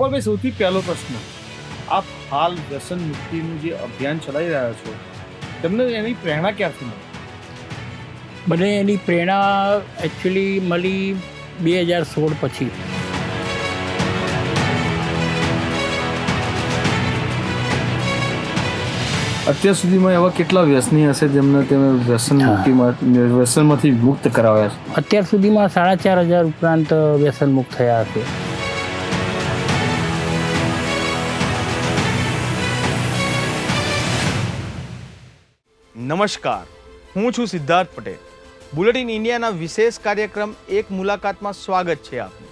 ગોપાલભાઈ સૌથી પહેલો પ્રશ્ન. આપ હાલ વ્યસન મુક્તિનું જે અભિયાન ચલાવી રહ્યા છો તમને એની પ્રેરણા ક્યાંથી મળી? મને એની પ્રેરણા એકચ્યુઅલી મળી બે હજાર સોળ પછી. અત્યાર સુધીમાં એવા કેટલા વ્યસની હશે જેમને તમે વ્યસન મુક્તિમાં વ્યસનમાંથી મુક્ત કરાવ્યા છે? અત્યાર સુધીમાં સાડા ચાર હજાર ઉપરાંત વ્યસન મુક્ત થયા હશે. નમસ્કાર. હું છું સિદ્ધાર્થ પટેલ. બુલેટિન ઇન્ડિયાના વિશેષ કાર્યક્રમ એક મુલાકાતમાં સ્વાગત છે આપનું.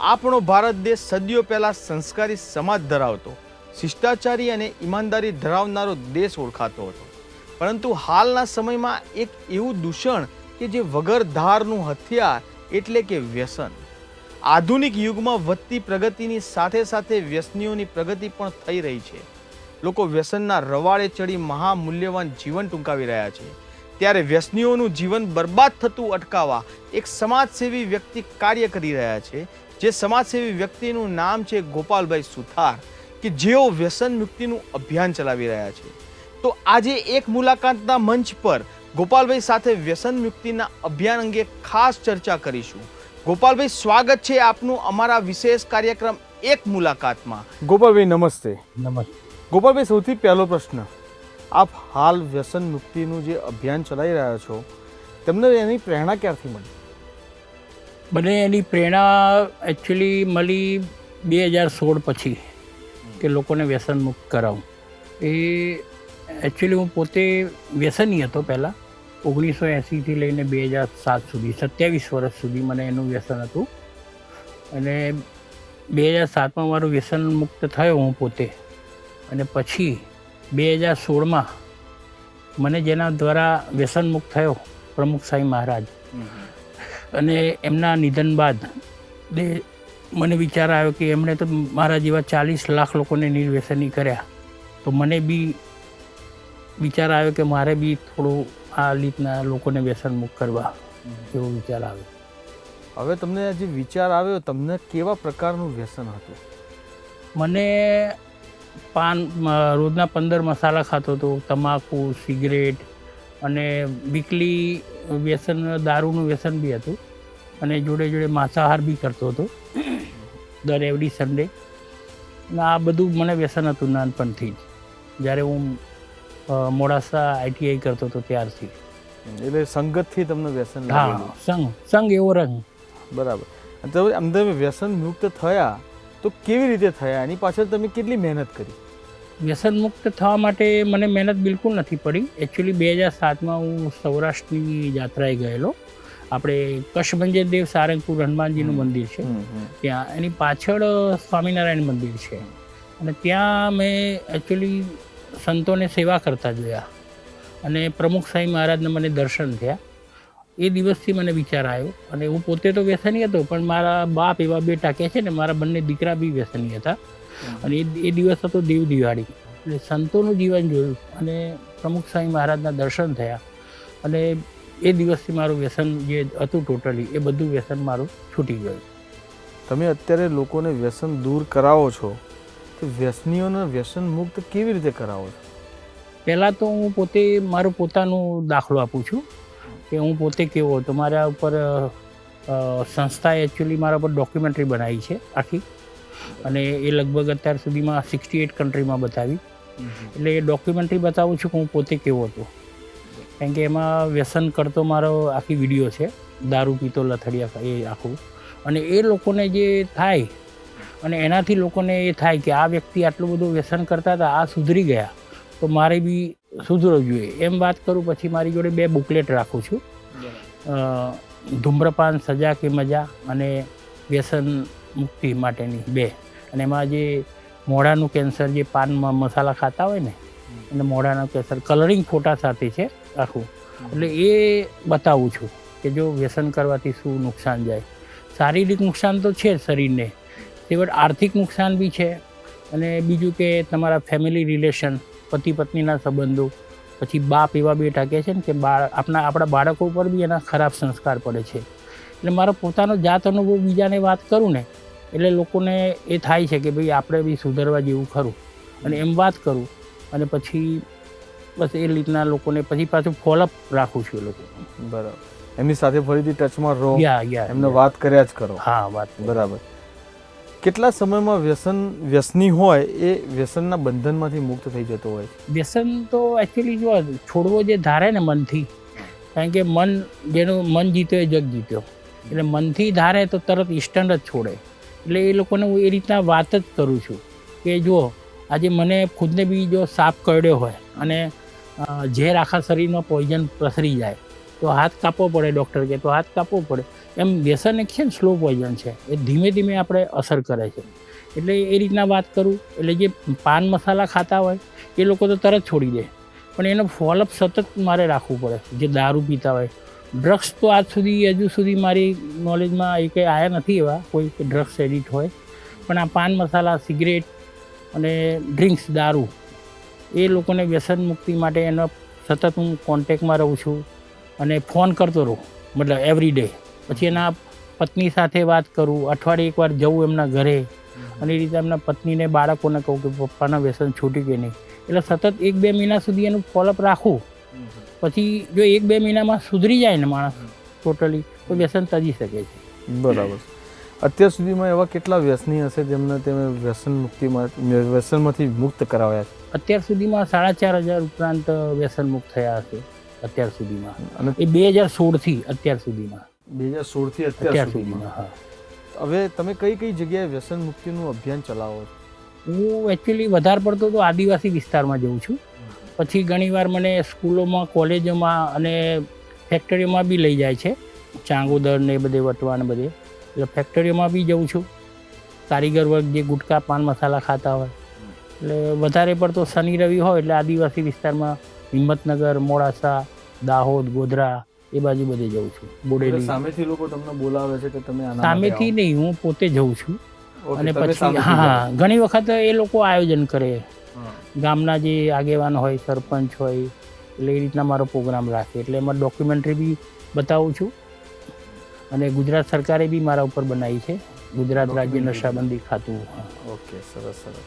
આપણો ભારત દેશ સદીઓ પહેલાં સંસ્કારી સમાજ ધરાવતો, શિષ્ટાચારી અને ઈમાનદારી ધરાવનારો દેશ ઓળખાતો હતો. પરંતુ હાલના સમયમાં એક એવું દૂષણ કે જે વગર ધારનું હથિયાર એટલે કે વ્યસન. આધુનિક યુગમાં વધતી પ્રગતિની સાથે સાથે વ્યસનીઓની પ્રગતિ પણ થઈ રહી છે. લોકો વ્યસનના રવાળે ચડી મહામૂલ્યવાન જીવન ટૂંકાવી રહ્યા છે. ત્યારે વ્યસનીઓનું જીવન બરબાદ થતું અટકાવવા એક સમાજસેવી વ્યક્તિ કાર્ય કરી રહ્યા છે. જે સમાજસેવી વ્યક્તિનું નામ છે ગોપાલભાઈ સુથાર, કે જેઓ વ્યસન મુક્તિનું અભિયાન ચલાવી રહ્યા છે. તો આજે એક મુલાકાતના મંચ પર ગોપાલભાઈ સાથે વ્યસન મુક્તિના અભિયાન અંગે ખાસ ચર્ચા કરીશું. ગોપાલભાઈ, સ્વાગત છે આપનું અમારા વિશેષ કાર્યક્રમ એક મુલાકાતમાં. ગોપાલભાઈ, નમસ્તે. નમસ્તે. ગોપાલભાઈ, સૌથી પહેલો પ્રશ્ન. આપ હાલ વ્યસન મુક્તિનું જે અભિયાન ચલાવી રહ્યા છો, તમને એની પ્રેરણા ક્યારથી મળી? મને એની પ્રેરણા એકચ્યુઅલી મળી બે હજાર સોળ પછી કે લોકોને વ્યસન મુક્ત કરાવું. એ એકચ્યુઅલી હું પોતે વ્યસની હતો પહેલાં. ઓગણીસો એંસીથી લઈને બે હજાર સાત સુધી, સત્યાવીસ વર્ષ સુધી મને એનું વ્યસન હતું. અને બે હજાર સાતમાં મારું વ્યસન મુક્ત થયો હું પોતે. અને પછી બે હજાર સોળમાં મને જેના દ્વારા વ્યસનમુક્ત થયો પ્રમુખ સાંઈ મહારાજ. અને એમના નિધન બાદ દે મને વિચાર આવ્યો કે એમણે તો મારા જેવા ચાલીસ લાખ લોકોને નિર્વ્યસની કર્યા. તો મને બી વિચાર આવ્યો કે મારે બી થોડું આ રીતના લોકોને વ્યસનમુક્ત કરવા એવો વિચાર આવ્યો. હવે તમને જે વિચાર આવ્યો તમને કેવા પ્રકારનું વ્યસન હતું? મને પાન રોજના પંદર મસાલા ખાતો હતો. તમાકુ સિગરેટ અને વીકલી વ્યસન દારૂનું વ્યસન બી હતું. અને જોડે જોડે માંસાહાર બી કરતો હતો. દર એવરી સન્ડે આ બધું મને વ્યસન હતું નાનપણથી જ. જ્યારે હું મોડાસા આઈટીઆઈ કરતો હતો ત્યારથી. એટલે સંગતથી તમને વ્યસન હા સંગ સંગ એવો રંગ. બરાબર. તમે અંદર વ્યસન મુક્ત થયા. તો કેવી રીતે થયા? એની પાછળ તમે કેટલી મહેનત કરી? વ્યસન મુક્ત થવા માટે મને મહેનત બિલકુલ નથી પડી. એકચ્યુઅલી બે હજાર સાતમાં હું સૌરાષ્ટ્રની યાત્રાએ ગયેલો. આપણે કશભંજર દેવ સારંગપુર હનુમાનજીનું મંદિર છે. ત્યાં એની પાછળ સ્વામિનારાયણ મંદિર છે. અને ત્યાં મેં એકચ્યુઅલી સંતોને સેવા કરતા જોયા. અને પ્રમુખ સાંઈ મહારાજને મને દર્શન થયા. એ દિવસથી મને વિચાર આવ્યો. અને હું પોતે તો વ્યસની હતો પણ મારા બાપ એવા બેટા કહે છે ને મારા બંને દીકરા બી વ્યસની હતા. અને એ એ દિવસ હતો દેવ દિવાળી. એટલે સંતોનું જીવન જોયું. અને પ્રમુખ સ્વામી મહારાજના દર્શન થયા. અને એ દિવસથી મારું વ્યસન જે હતું ટોટલી એ બધું વ્યસન મારું છૂટી ગયું. તમે અત્યારે લોકોને વ્યસન દૂર કરાવો છો તો વ્યસનીઓને વ્યસન મુક્ત કેવી રીતે કરાવો છો? પહેલાં તો હું પોતે મારું પોતાનું દાખલો આપું છું. કે હું પોતે કેવો હતો? મારા ઉપર સંસ્થાએ એકચ્યુઅલી મારા ઉપર ડોક્યુમેન્ટરી બનાવી છે આખી. અને એ લગભગ અત્યાર સુધીમાં સિક્સટી એટ કન્ટ્રીમાં બતાવી એટલે એ ડોક્યુમેન્ટરી બતાવું છું કે હું પોતે કેવો હતો. કારણ કે એમાં વ્યસન કરતો મારો આખી વીડિયો છે. દારૂ પીતો લથડિયા એ આખું. અને એ લોકોને જે થાય અને એનાથી લોકોને એ થાય કે આ વ્યક્તિ આટલું બધું વ્યસન કરતા હતા આ સુધરી ગયા. તો મારે બી સુધરવું જોઈએ. એમ વાત કરું પછી મારી જોડે બે બુકલેટ રાખું છું. ધૂમ્રપાન સજા કે મજા અને વ્યસન મુક્તિ માટેની બે. અને એમાં જે મોઢાનું કેન્સર જે પાનમાં મસાલા ખાતા હોય ને અને મોઢાનું કેન્સર કલરિંગ ફોટા સાથે છે આખું એટલે એ બતાવું છું કે જો વ્યસન કરવાથી શું નુકસાન જાય. શારીરિક નુકસાન તો છે જ શરીરને. તેવડ આર્થિક નુકસાન બી છે. અને બીજું કે તમારા ફેમિલી રિલેશન પતિ પત્નીના સંબંધો પછી બાપ એવા બેઠા કહે છે ને કે બાળ આપણા આપણા બાળકો ઉપર બી એના ખરાબ સંસ્કાર પડે છે. એટલે મારો પોતાનો જાત અનુભવ બીજાને વાત કરું ને એટલે લોકોને એ થાય છે કે ભાઈ આપણે બી સુધરવા જેવું ખરું. અને એમ વાત કરું અને પછી બસ એ રીતના લોકોને પછી પાછું ફોલોઅપ રાખું છું એ લોકો બરાબર. એમની સાથે ફરીથી ટચમાં રહો. એમને વાત કર્યા જ કરો. હા વાત બરાબર. કેટલા સમયમાં વ્યસન, વ્યસની હોય એ વ્યસનના બંધનમાંથી મુક્ત થઈ જતો હોય? વ્યસન તો એકચ્યુઅલી જો છોડવો જે ધારે ને મનથી, કારણ કે મન જેનું મન જીત્યો એ જગ જીત્યો. એટલે મનથી ધારે તો તરત ઇન્સ્ટન્ટ જ છોડે. એટલે એ લોકોને હું એ રીતના વાત જ કરું છું કે જુઓ આજે મને ખુદને બી જો સાપ કરડ્યો હોય અને ઝેર આખા શરીરમાં પોઈઝન પ્રસરી જાય તો હાથ કાપવો પડે ડૉક્ટર કે તો હાથ કાપવો પડે. એમ વ્યસન એક છે ને સ્લો પોઈઝન છે? એ ધીમે ધીમે આપણે અસર કરે છે. એટલે એ રીતના વાત કરું, એટલે જે પાન મસાલા ખાતા હોય, એ લોકો તો તરત છોડી દે. પણ એનો ફોલોઅપ સતત મારે રાખવું પડે, જે દારૂ પીતા હોય. ડ્રગ્સ તો આજ સુધી, હજુ સુધી મારી નોલેજમાં એ કંઈ આવ્યા નથી એવા, કોઈ ડ્રગ્સ એડિટ હોય. પણ આ પાન મસાલા સિગરેટ અને ડ્રિંક્સ દારૂ, એ લોકોને વ્યસન મુક્તિ માટે એનો સતત હું કોન્ટેક્ટમાં રહું છું. અને ફોન કરતો રહું મતલબ એવરી ડે પછી એના પત્ની સાથે વાત કરું અઠવાડિયે એકવાર જવું એમના ઘરે. અને એ રીતે એમના પત્નીને બાળકોને કહું કે પપ્પાના વ્યસન છૂટી કે નહીં. એટલે સતત એક બે મહિના સુધી એનું ફોલોઅપ રાખું. પછી જો એક બે મહિનામાં સુધરી જાય ને માણસ ટોટલી તો વ્યસન તજી શકે છે. બરાબર. અત્યાર સુધીમાં એવા કેટલા વ્યસની હશે જેમને તમે વ્યસન મુક્તિમાં વ્યસનમાંથી મુક્ત કરાવ્યા છે? અત્યાર સુધીમાં સાડા ચાર હજાર ઉપરાંત વ્યસન મુક્ત થયા હશે. અત્યાર સુધીમાં. અને એ બે હજાર સોળથી અત્યાર સુધીમાં. બે હજાર સોળથી અત્યાર સુધીમાં. હા. હવે તમે કઈ કઈ જગ્યાએ વ્યસન મુક્તિનું અભિયાન ચલાવો હું એકચ્યુઅલી વધારે પડતો તો આદિવાસી વિસ્તારમાં જઉં છું. પછી ઘણીવાર મને સ્કૂલોમાં કોલેજોમાં અને ફેક્ટરીઓમાં બી લઈ જાય છે. ચાંગોદર ને એ બધે વટવા ને બધે. એટલે ફેક્ટરીઓમાં બી જઉં છું. કારીગર વર્ગ જે ગુટકા પાન મસાલા ખાતા હોય. એટલે વધારે પડતો શનિ રવિ હોય એટલે આદિવાસી વિસ્તારમાં હિંમતનગર મોડાસા દાહોદ ગોધરા એ બાજુ બધે જઉં છું. બોડેલી. સામેથી લોકો તમને બોલાવે છે કે તમે સામેથી નહીં હું પોતે જઉં છું. અને પછી હા ઘણી વખત એ લોકો આયોજન કરે. ગામના જે આગેવાન હોય સરપંચ હોય એટલે એ રીતના મારો પ્રોગ્રામ રાખે. એટલે એમાં ડોક્યુમેન્ટરી બી બતાવું છું. અને ગુજરાત સરકારે બી મારા ઉપર બનાવી છે. ગુજરાત રાજ્ય નશાબંધી ખાતું. ઓકે સરસ સરસ.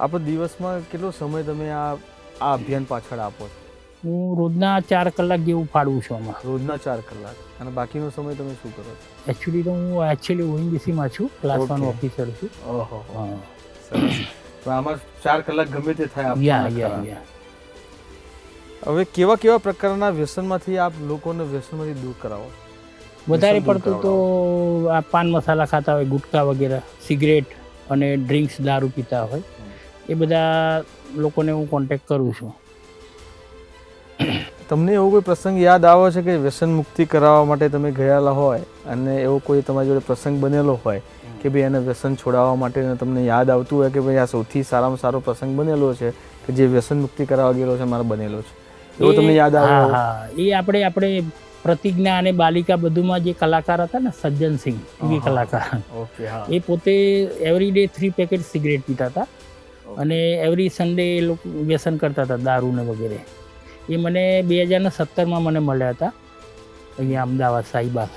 આપણે દિવસમાં કેટલો સમય તમે આ આ અભિયાન પાછળ આપો છો. હું રોજના ચાર કલાક જેવું ફાળવું છું આમાં. રોજના ચાર કલાક. અને બાકીનો સમય તમે શું કરો છો? એકચ્યુઅલી તો હું એકચ્યુઅલી ઓએનજીસીમાં છું ક્લાસ વન ઓફિસર છું. ઓહો. તો આમાં ચાર કલાક ગમે તે થાય યા યા યા. હવે કેવા કેવા પ્રકારના વ્યસનમાંથી આપ લોકોને વ્યસનમાંથી દૂર કરાવો? વધારે પડતું તો આ પાન મસાલા ખાતા હોય ગુટકા વગેરે સિગરેટ અને ડ્રિંક્સ દારૂ પીતા હોય. એ બધા લોકોને હું કોન્ટેક્ટ કરું છું. તમને એવો કોઈ પ્રસંગ યાદ આવે છે કે વ્યસન મુક્તિ કરાવવા માટે તમે ગયેલા હોય અને એવો કોઈ તમારી જોડે પ્રસંગ બનેલો હોય કે ભાઈ એને વ્યસન છોડાવવા માટે તમને યાદ આવતું હોય કે ભાઈ આ સૌથી સારામાં સારો પ્રસંગ બનેલો છે કે જે વ્યસન મુક્તિ કરાવવા ગયેલો છે મારે બનેલો છે? એવો તમને યાદ આવે હા એ આપણે આપણે પ્રતિજ્ઞા અને બાલિકા બધુંમાં જે કલાકાર હતા ને સજ્જનસિંહ હા. કલાકાર. ઓકે હા. એ પોતે every day three packet cigarette પીતા હતા. અને એવરી સન્ડે એ લોકો વ્યસન કરતા હતા દારૂને વગેરે. એ મને બે હજારના સત્તરમાં મને મળ્યા હતા અહીંયા અમદાવાદ સાઈબાગ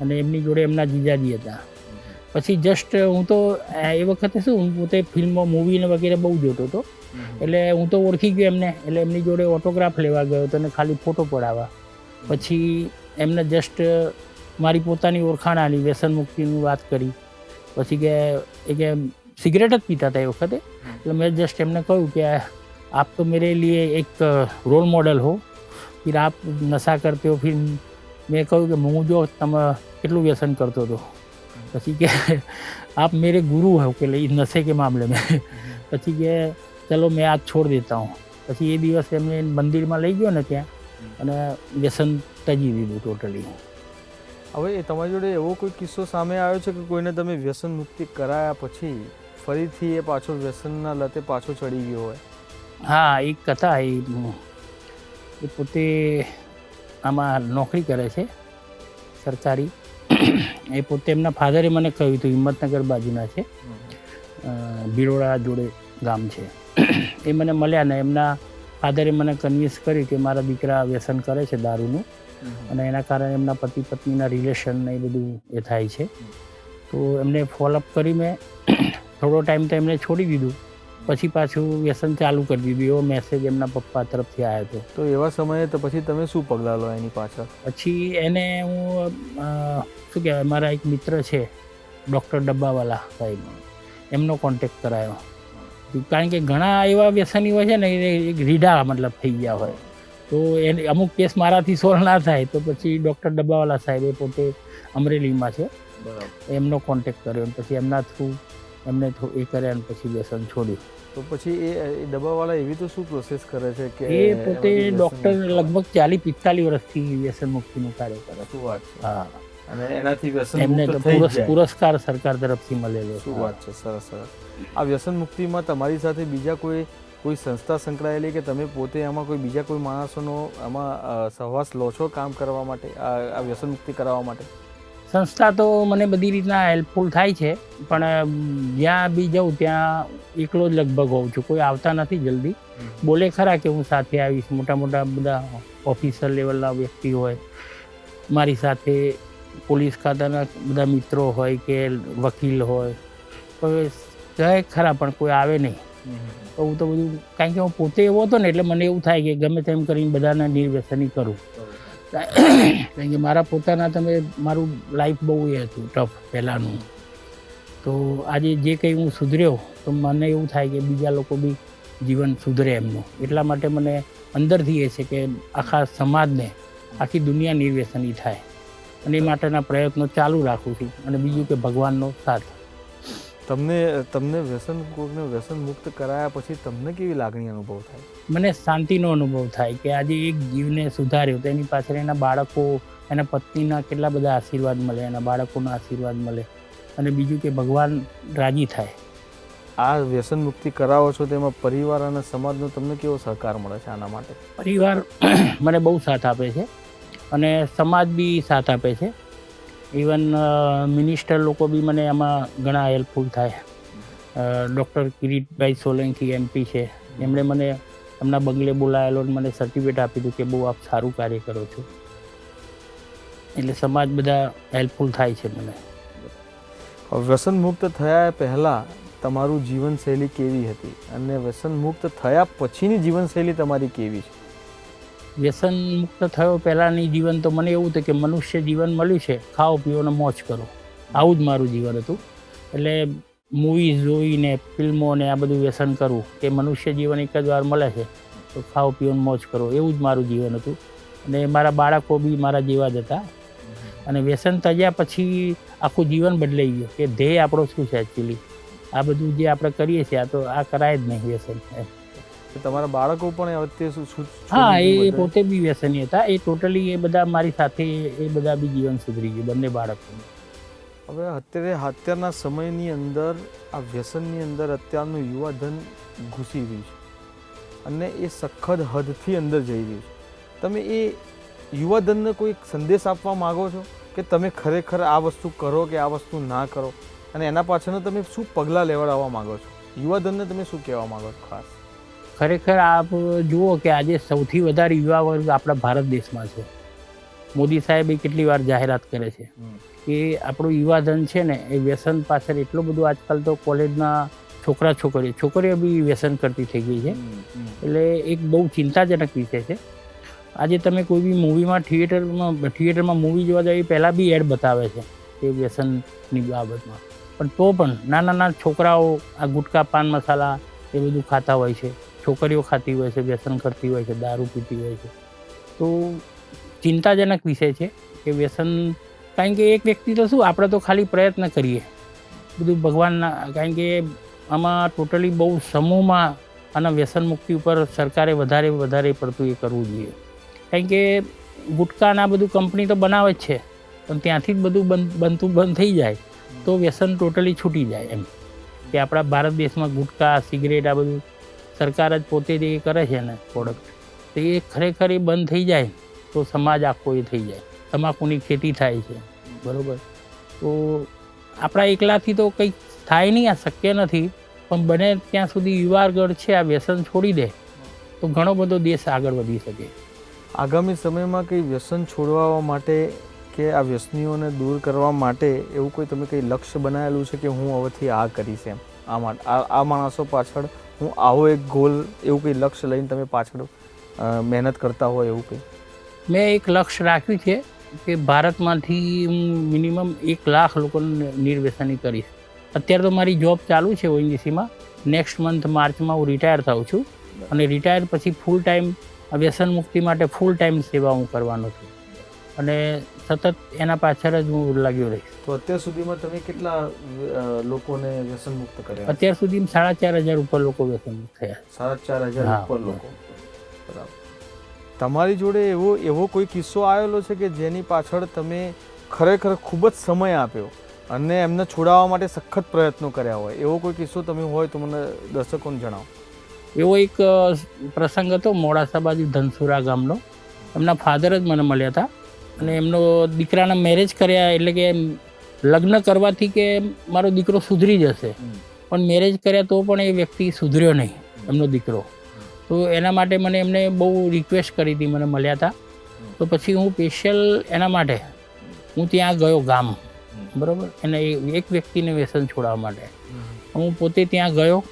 અને એમની જોડે એમના જીજાજી હતા. પછી જસ્ટ હું તો એ વખતે શું હું પોતે ફિલ્મો મૂવીને વગેરે બહુ જોતો હતો. એટલે હું તો ઓળખી ગયો એમને એટલે એમની જોડે ઓટોગ્રાફ લેવા ગયો હતો અને ખાલી ફોટો પડાવવા. પછી એમને જસ્ટ મારી પોતાની ઓળખાણ આલી વ્યસન મુક્તિની વાત કરી. પછી કે એ કે સિગરેટ જ પીતા હતા એ વખતે. એટલે મેં જસ્ટ એમને કહ્યું કે, આપ તો મેરે લીએ એક રોલ મોડલ હો. ફિર આપ નશા કરતે હો. ફિર મેં કહ્યું કે, હું જો તમે કેટલું વ્યસન કરતો હતો. પછી કે, આપ મેરે ગુરુ હો કે નશે કે મામલે મેં. પછી કે, ચલો, મેં આજ છોડ દેતા હું. પછી એ દિવસે એમને મંદિરમાં લઈ ગયો ને ત્યાં, અને વ્યસન તજી દીધું ટોટલી હવે તમારી જોડે એવો કોઈ કિસ્સો સામે આવ્યો છે કે કોઈને તમે વ્યસન મુક્તિ કરાયા પછી ફરીથી એ પાછો વ્યસનના લતે પાછો ચડી ગયો હોય. હા એક કથા એ પોતે આમાં નોકરી કરે છે, સરકારી. એ પોતે એમના ફાધરે મને કહ્યું હતું, હિંમતનગર બાજુના છે. બિરોડા જોડે ગામ છે. એ મને મળ્યા ને એમના ફાધરે મને કન્વિન્સ કરી કે મારા દીકરા વ્યસન કરે છે દારૂનું. અને એના કારણે એમના પતિ પત્નીના રિલેશન ને એ બધું એ થાય છે. તો એમને ફોલોઅપ કરી મેં. થોડો ટાઈમ તો એમને છોડી દીધું. પછી પાછું વ્યસન ચાલુ કરી દીધું. એવો મેસેજ એમના પપ્પા તરફથી આવ્યો હતો. તો એવા સમયે તો પછી તમે શું પગલાં લો એની પાછળ? પછી એને હું શું કહેવાય મારા એક મિત્ર છે ડૉક્ટર ડબ્બાવાલા સાહેબ. એમનો કોન્ટેક કરાયો. કારણ કે ઘણા એવા વ્યસની હોય છે ને એ એક રીઢા મતલબ થઈ ગયા હોય. તો એને અમુક કેસ મારાથી સોલ્વ ના થાય તો પછી ડૉક્ટર ડબ્બાવાલા સાહેબ એ પોતે અમરેલીમાં છે. એમનો કોન્ટેક્ટ કર્યો. પછી એમના થ્રુ એમને એ કર્યા અને પછી વ્યસન છોડ્યું તો પછી એ એ એવી તો શું પ્રોસેસ કરે છે કે એ પોતે ડૉક્ટર લગભગ ચાલીસ પિસ્તાલીસ વર્ષથી વ્યસન મુક્તિનું કાર્ય કરે શું વાત છે? હા. અને એનાથી વ્યસન એમને. પુરસ્કાર સરકાર તરફથી મળેલો શું વાત છે? સરસ સરસ. આ વ્યસન મુક્તિમાં તમારી સાથે બીજા કોઈ કોઈ સંસ્થા સંકળાયેલી કે તમે પોતે આમાં કોઈ બીજા કોઈ માણસોનો આમાં સહવાસ લો છો કામ કરવા માટે આ વ્યસન મુક્તિ કરાવવા માટે? સંસ્થા તો મને બધી રીતના હેલ્પફુલ થાય છે પણ જ્યાં બી જાઉં ત્યાં એકલો જ લગભગ હોઉં છું. કોઈ આવતા નથી જલ્દી. બોલે ખરા કે હું સાથે આવીશ. મોટા મોટા બધા ઓફિસર લેવલના વ્યક્તિ હોય. મારી સાથે પોલીસ ખાતાના બધા મિત્રો હોય કે વકીલ હોય. કોઈ કહે ખરા પણ કોઈ આવે નહીં. તો હું તો બધું કારણ કે હું પોતે એવો હતો ને એટલે મને એવું થાય કે ગમે તેમ કરીને બધાને નિર્વ્યસની કરું. કારણ કે મારા પોતાના તમે, મારું લાઈફ બહુ એ હતું ટફ પહેલાંનું. તો આજે જે કંઈ હું સુધર્યો, તો મને એવું થાય કે બીજા લોકો બી જીવન સુધરે એમનું. એટલા માટે મને અંદરથી એ છે કે આખા સમાજને, આખી દુનિયા નિર્વ્યસની થાય. અને એ માટેના પ્રયત્નો ચાલુ રાખું છું. અને બીજું કે ભગવાનનો સાથ. તમને તમને વ્યસન કોકને વ્યસન મુક્ત કરાયા પછી તમને કેવી લાગણી અનુભવ થાય? મને શાંતિનો અનુભવ થાય કે આજે એક જીવને સુધાર્યો તો એની પાછળ એના બાળકો એના પત્નીના કેટલા બધા આશીર્વાદ મળે એના બાળકોના આશીર્વાદ મળે અને બીજું કે ભગવાન રાજી થાય. આ વ્યસન મુક્તિ કરાવો છો તેમાં પરિવાર અને સમાજનો તમને કેવો સહકાર મળે છે આના માટે? પરિવાર મને બહુ સાથ આપે છે અને સમાજ બી સાથ આપે છે. ઇવન મિનિસ્ટર લોકો બી મને આમાં ઘણા હેલ્પફુલ થાય. ડૉક્ટર કિરીટભાઈ સોલંકી એમપી છે. એમણે મને એમના બંગલે બોલાયેલો મને સર્ટિફિકેટ આપી દીધું કે બહુ આપ સારું કાર્ય કરો છો. એટલે સમાજ બધા હેલ્પફુલ થાય છે મને. વ્યસન મુક્ત થયા પહેલાં તમારું જીવનશૈલી કેવી હતી? અને વ્યસન મુક્ત થયા પછીની જીવનશૈલી તમારી કેવી છે? વ્યસન મુક્ત થયો પહેલાંની જીવન તો મને એવું હતું કે મનુષ્ય જીવન મળ્યું છે, ખાઓ, પીઓ મોજ કરો. આવું જ મારું જીવન હતું. એટલે મૂવીઝ જોઈને ફિલ્મો ને આ બધું વ્યસન કરવું કે મનુષ્ય જીવન એક જ વાર મળે છે, તો ખાઓ, પીઓ મોજ કરો. એવું જ મારું જીવન હતું. અને મારા બાળકો બી મારા જેવા જ હતા. અને વ્યસન તજ્યા પછી આખું જીવન બદલાઈ ગયું કે ધ્યેય આપણો શું છે એકચ્યુઅલી આ બધું જે આપણે કરીએ છીએ, આ તો આ કરાય જ નહીં વ્યસન. તમારા બાળકો પણ અત્યારે હા એ પોતે બી વ્યસની હતા. એ ટોટલી એ બધા મારી સાથે એ બધા બી જીવન સુધરી ગયું બંને બાળકો. હવે અત્યારે અત્યારના સમયની અંદર આ વ્યસનની અંદર અત્યારનું યુવાધન ઘૂસી રહ્યું છે. અને એ સખત હદથી અંદર જઈ રહ્યું છે. તમે એ યુવાધનને કોઈ સંદેશ આપવા માગો છો? કે તમે ખરેખર આ વસ્તુ કરો કે આ વસ્તુ ના કરો? અને એના પાછળનો તમે શું પગલાં લેવડાવવા માગો છો? યુવાધનને તમે શું કહેવા માગો છો ખાસ? ખરેખર આપ જુઓ કે આજે સૌથી વધારે યુવા વર્ગ આપણા ભારત દેશમાં છે. મોદી સાહેબે કેટલી વાર જાહેરાત કરે છે કે આપણું યુવાધન છે ને એ વ્યસન પાછળ એટલું બધું આજકાલ તો કોલેજના છોકરા છોકરીઓ છોકરીઓ બી વ્યસન કરતી થઈ ગઈ છે. એટલે એક બહુ ચિંતાજનક વિષય છે. આજે તમે કોઈ બી મૂવીમાં થિયેટરમાં થિયેટરમાં મૂવી જોવા જાય એ પહેલાં બી એડ બતાવે છે એ વ્યસનની બાબતમાં. પણ તો પણ નાના નાના છોકરાઓ આ ગુટકા પાન મસાલા એ બધું ખાતા હોય છે. છોકરીઓ ખાતી હોય છે, વ્યસન કરતી હોય છે, દારૂ પીતી હોય છે. તો ચિંતાજનક વિષય છે કે વ્યસન, કારણ કે એક વ્યક્તિ તો શું, આપણે તો ખાલી પ્રયત્ન કરીએ. બધું ભગવાનના, કારણ કે આમાં ટોટલી બહુ સમૂહમાં આના વ્યસન મુક્તિ ઉપર સરકારે વધારે વધારે પડતું એ કરવું જોઈએ. કારણ કે ગુટકાના બધું કંપની તો બનાવે જ છે, પણ ત્યાંથી જ બધું બનતું બંધ થઈ જાય, તો વ્યસન ટોટલી છૂટી જાય એમ. કે આપણા ભારત દેશમાં ગુટકા, સિગરેટ આ બધું સરકાર જ પોતે જ કરે છે ને પ્રોડક્ટ તો એ ખરેખર એ બંધ થઈ જાય, તો સમાજ આખો એ થઈ જાય. તમાકુની ખેતી થાય છે. બરાબર? તો આપણા એકલાથી તો કંઈક થાય નહીં, આ શક્ય નથી. પણ બને ત્યાં સુધી યુવાગઢ છે, આ વ્યસન છોડી દે, તો ઘણો બધો દેશ આગળ વધી શકે. આગામી સમયમાં કંઈ વ્યસન છોડવા માટે કે આ વ્યસનીઓને દૂર કરવા માટે એવું કોઈ તમે કંઈ લક્ષ્ય બનાવેલું છે કે હું હવેથી આ કરીશ એમ? આ માણસો પાછળ હું આવો એક ગોલ એવું કંઈ લક્ષ્ય લઈને તમે પાછળ મહેનત કરતા હોય એવું કંઈ? મેં એક લક્ષ્ય રાખ્યું છે કે ભારતમાંથી હું મિનિમમ એક લાખ લોકોને નિર્વ્યસની કરીશ. અત્યારે તો મારી જોબ ચાલુ છે ઓએનજીસીમાં. નેક્સ્ટ મંથ માર્ચમાં હું રિટાયર થાઉં છું. અને રિટાયર પછી ફૂલ ટાઈમ વ્યસન મુક્તિ માટે ફૂલ ટાઈમ સેવા હું કરવાનો છું. અને સતત એના પાછળ જ હું લાગ્યો રહીશ. તો અત્યાર સુધીમાં તમે કેટલા લોકોને વ્યસન મુક્ત કર્યા? અત્યાર સુધી સાડા ચાર હજાર ઉપર લોકો વ્યસન મુક્ત થયા. સાડા ચાર હજાર ઉપર લોકો. બરાબર. તમારી જોડે એવો એવો કોઈ કિસ્સો આવેલો છે કે જેની પાછળ તમે ખરેખર ખૂબ જ સમય આપ્યો અને એમને છોડાવવા માટે સખત પ્રયત્નો કર્યા હોય? એવો કોઈ કિસ્સો તમે હોય તો મને દર્શકોને જણાવો. એવો એક પ્રસંગ હતો મોડાસા બાજુ ધનસુરા ગામનો. એમના ફાધર જ મને મળ્યા હતા. અને એમનો દીકરાના મેરેજ કર્યા એટલે કે લગ્ન કરવાથી કે મારો દીકરો સુધરી જશે. પણ મેરેજ કર્યા તો પણ એ વ્યક્તિ સુધર્યો નહીં એમનો દીકરો. તો એના માટે મને એમને બહુ રિક્વેસ્ટ કરી હતી મને મળ્યા હતા. તો પછી હું સ્પેશિયલ એના માટે હું ત્યાં ગયો ગામ બરાબર? એને એક વ્યક્તિને વ્યસન છોડાવવા માટે. હું પોતે ત્યાં ગયો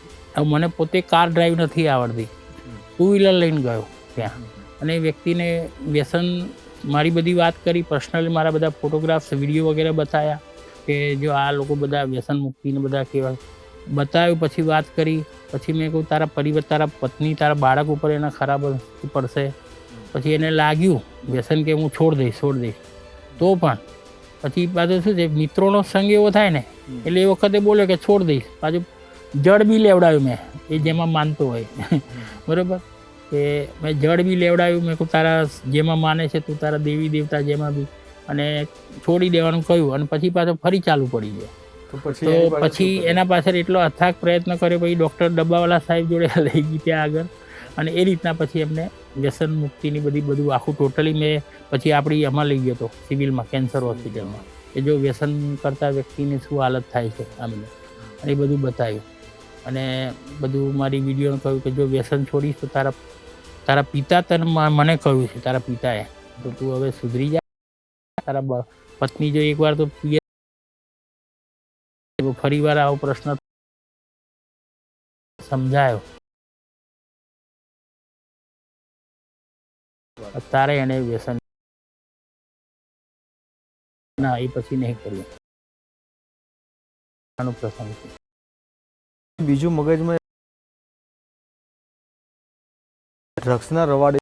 મને પોતે કાર ડ્રાઈવ નથી આવડતી. ટુ વ્હીલર લઈને ગયો ત્યાં. અને એ વ્યક્તિને વ્યસન મારી બધી વાત કરી પર્સનલી મારા બધા ફોટોગ્રાફ્સ વીડિયો વગેરે બતાવ્યા કે જો આ લોકો બધા વ્યસન મુક્તિને બધા કેવા. બતાવ્યું પછી વાત કરી પછી મેં કહું તારા પરિવાર તારા પત્ની તારા બાળક ઉપર એના ખરાબ પડશે. પછી એને લાગ્યું વ્યસન કે હું છોડ દઈશ છોડ દઈશ. તો પણ પછી પાછું શું છે મિત્રોનો સંગ એવો થાય ને એટલે એ વખતે બોલે કે છોડ દઈશ. પાછું જળ બી લેવડાવ્યું મેં એ જેમાં માનતો હોય. બરાબર? કે મેં જળ બી લેવડાવ્યું મેં કહું તારા જેમાં માને છે તું તારા દેવી દેવતા જેમાં બી. અને છોડી દેવાનું કહ્યું અને પછી પાછો ફરી ચાલુ પડી ગયો. તો પછી એની પાછળ પછી એના પાછળ એટલો અથાગ પ્રયત્ન કર્યો પછી ડૉક્ટર ડબ્બાવાલા સાહેબ જોડે લઈ ગઈ ત્યાં આગળ. અને એ રીતના પછી એમને વ્યસન મુક્તિની બધી બધું આખું ટોટલી મેં પછી આપણી એમાં લઈ ગયો હતો સિવિલમાં કેન્સર હોસ્પિટલમાં કે જો વ્યસન કરતા વ્યક્તિને શું હાલત થાય છે આમને અને એ બધું બતાવ્યું. અને બધું મારી વિડીયોને કહ્યું કે જો વ્યસન છોડીશ તો તારા તારા પિતા તને મને કહ્યું છે, તારા પિતાએ. તો તું હવે સુધરી જા. તારા પત્ની જો એકવાર તો પીએ. ફરી વાર આવો પ્રશ્ન સમજાયો. તારે એને વ્યસન ના, એ પછી નહીં કર્યું. પ્રસંગ છે. બીજું મગજમાં ડ્રગ્સના રવાડે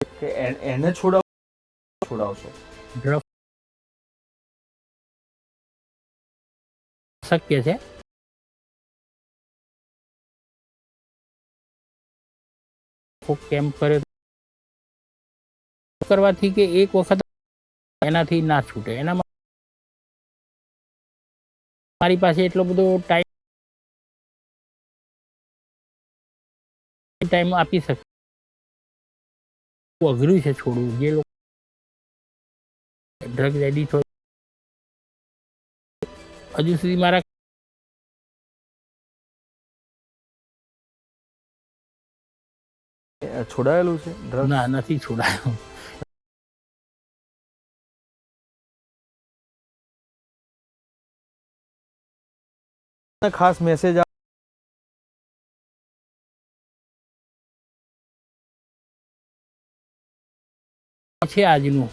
કે એને છોડાવ છોડાવશો. શક્ય છે. કેમ્પ કરે કરવાથી કે એક વખત એનાથી ના છૂટે. એનામાં મારી પાસે એટલો બધો ટાઈમ ટાઈમ આપી શકે બહુ અઘરું છે છોડવું જે લોકો ડ્રગ એડિક્ટ હોય હજુ સુધી મારા એ છોડાયેલું છે ડ્રગ્સ ના નથી છોડાયો ખાસ મેસેજ છે આજનું.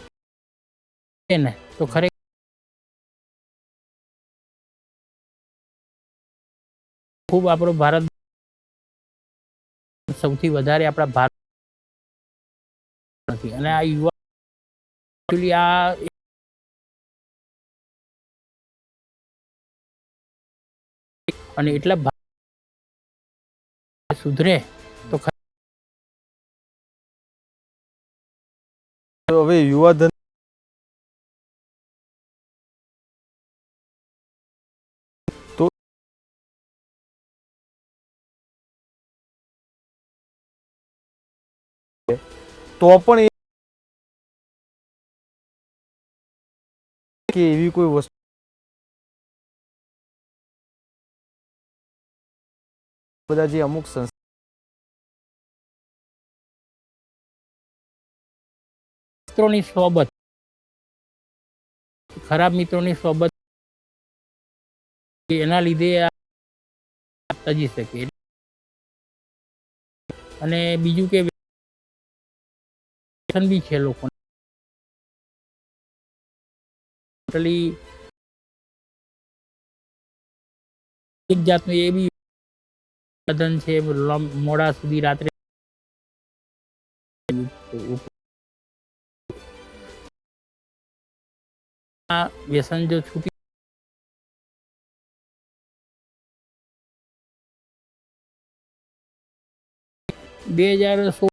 છે ને? તો ખરેખર ખૂબ આપણો ભારત સૌથી વધારે આપણા ભારત નથી. અને આ યુવા actually આ અને એટલા સુધરે તો હવે યુવાધન તો તો પણ એ કે એવી કોઈ વસ્તુ બધા જે અમુક સંસ્થા મિત્રોની સોબત. ખરાબ મિત્રોની સોબત એના લીધે તજી શકે. અને બીજું કે બી છે લોકો એક જાતનું એ બી છે, મોડા સુધી રાત્રે આ વ્યસન જો છૂટી બે હજાર સોળ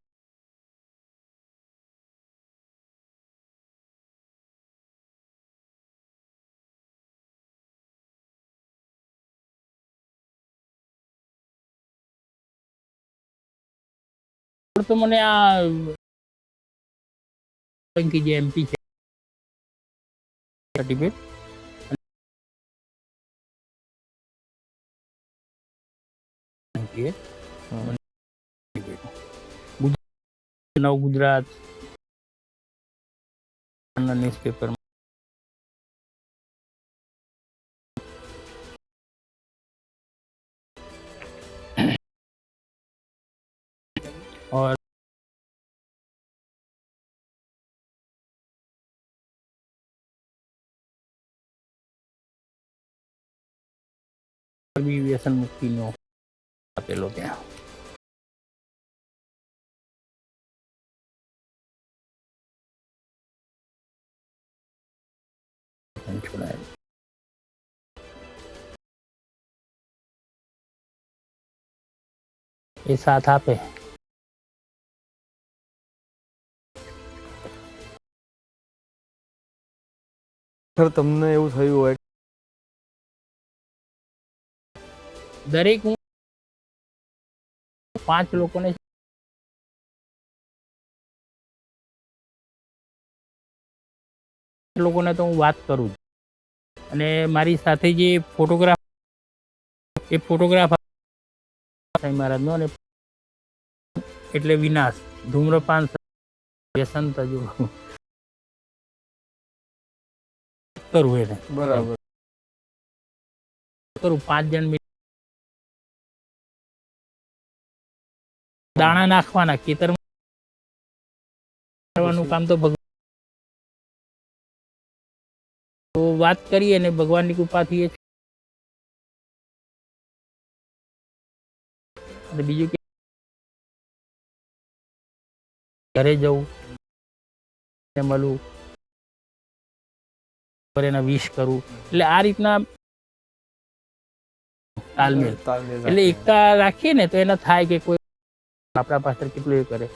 તો મને આ એમપી છે. સર્ટિફિકેટ નવ ગુજરાત ન્યૂઝપેપર और બી વ્યસન મુક્તિનો આપેલો ત્યાં છોડાયેલું એ સાથ આપે તમને એવું થયું હોય દરેક હું પાંચ લોકોને લોકોને તો હું વાત કરું. અને મારી સાથે જે ફોટોગ્રાફ એ ફોટોગ્રાફ સાંઈ મહારાજનો અને એટલે વિનાશ ધૂમ્રપાન વ્યસન તજુ કરવું એને બરાબર કરું પાંચ જણ દાણા નાખવાના ખેતર કરવાનું કામ તો ભગવાન તો વાત કરીએ ને ભગવાનની કૃપાથી એ બીજું કે ઘરે જવું મળવું એના વિશ કરવું. એટલે આ રીતના તાલમેલ. એટલે એકતા રાખીએ ને તો એના થાય કે કોઈ આપણા પાછળ કેટલું એ કરે.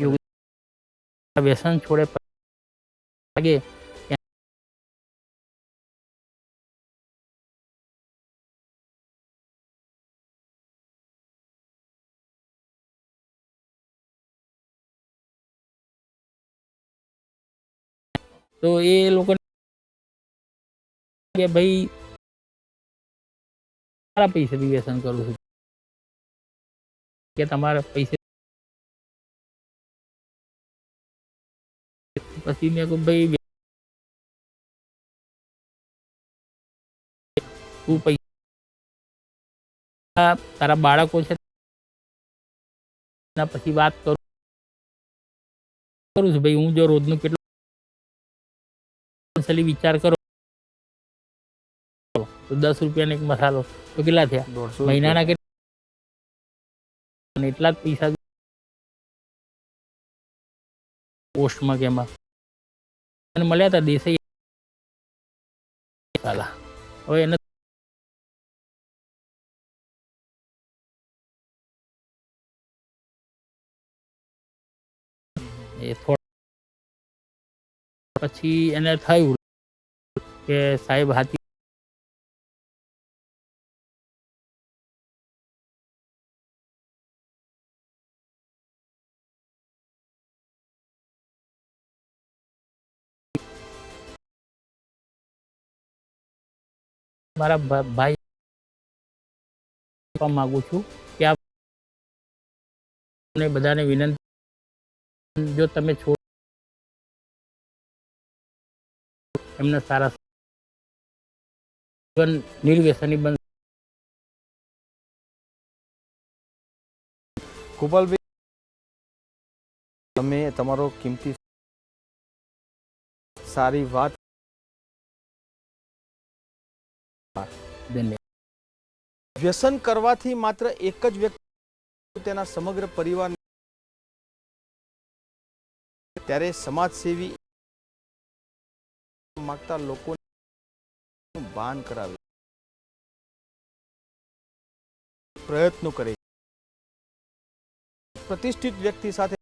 એવું વ્યસન છોડે પછી લાગે. તો એ લોકોને કે ભાઈ મારા પૈસાથી વ્યસન કરું છું. કે તમારે પૈસે પછી મેં કહું ભાઈ તું પૈસા તારા બાળકો છે પછી વાત કરું કરું છું ભાઈ હું જો રોજનું કેટલું સલી વિચાર કરો તો દસ રૂપિયાનો એક મસાલો તો કેટલા થયા? મહિનાના કેટલા અને એટલા પૈસા પોસ્ટમાં કે એમાં. મળ્યા હતા દેસાઈ હવે એને પછી એને થયું કે સાહેબ હાથી મારા ભાઈ માંગુ છું કે આ બધાને વિનંતી, જો તમે છોડ એમને સારા જીવન નિર્વ્યસની બન ગોપાલભાઈ તમે તમારો કિંમતી સારી વાત વ્યસન કરવાથી માત્ર એક જ વ્યક્તિ તેના સમગ્ર પરિવાર ત્યારે સમાજસેવી માગતા લોકો ભાન કરાવે. પ્રયત્નો કરે પ્રતિષ્ઠિત વ્યક્તિ સાથે